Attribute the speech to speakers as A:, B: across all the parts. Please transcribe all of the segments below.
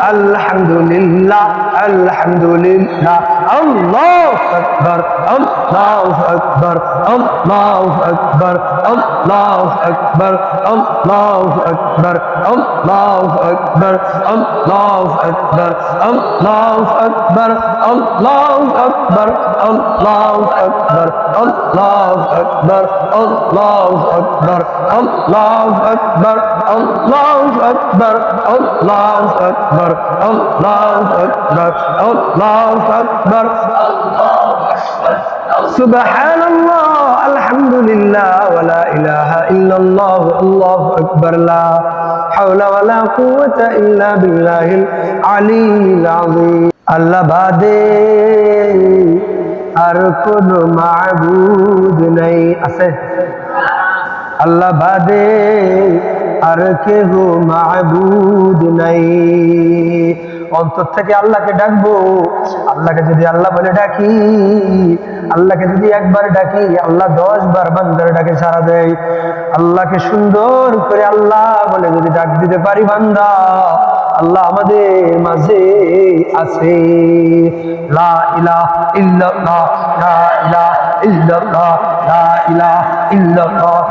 A: لله الحمد لله الحمد لله الحمد لله الحمد لله الله أكبر الله أكبر الله أكبر الله أكبر الله أكبر الله أكبر الله أكبر الله أكبر الله أكبر الله أكبر الله أكبر الله আকবার, আল্লাহু আকবার আল্লাহু আকবার। সুবহানাল্লাহ, আলহামদুলিল্লাহ ওয়ালা ইলাহা ইল্লাল্লাহ, আল্লাহু আকবার, লা হাওলা ওয়ালা কুওয়াতা ইল্লা বিল্লাহিল আলিয়্যিল আযীম। আল্লাহ বাদে, আর কোন মাবুদ নাই, আছে। আল্লাহ বাদে আর কেহ মাবুদ নাই। অন্তর থেকে আল্লাহকে ডাকবো। আল্লাহকে যদি আল্লাহ বলে ডাকি, আল্লাহকে যদি একবার ডাকি, আল্লাহ দশ বার বান্দার ডাকে সারা দেয়। আল্লাহকে সুন্দর করে আল্লাহ বলে যদি ডাক দিতে পারি বান্দা, আল্লাহ আমাদের মাঝে আছে। লা ইলাহ ইল্লাল্লাহ, লা ইলাহ ইল্লাল্লাহ, লা ইলাহ ইল্লাল্লাহ।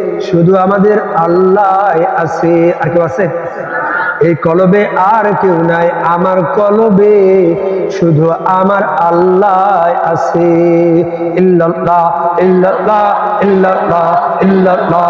A: শুধু আমাদের আল্লাহ আছে, আর কেউ আছে? এই কলবে আর কেউ নাই, আমার কলবে শুধু আমার আল্লাহ আছে। ইল্লাল্লাহ ইল্লাল্লাহ ইল্লাল্লাহ ইল্লাল্লাহ।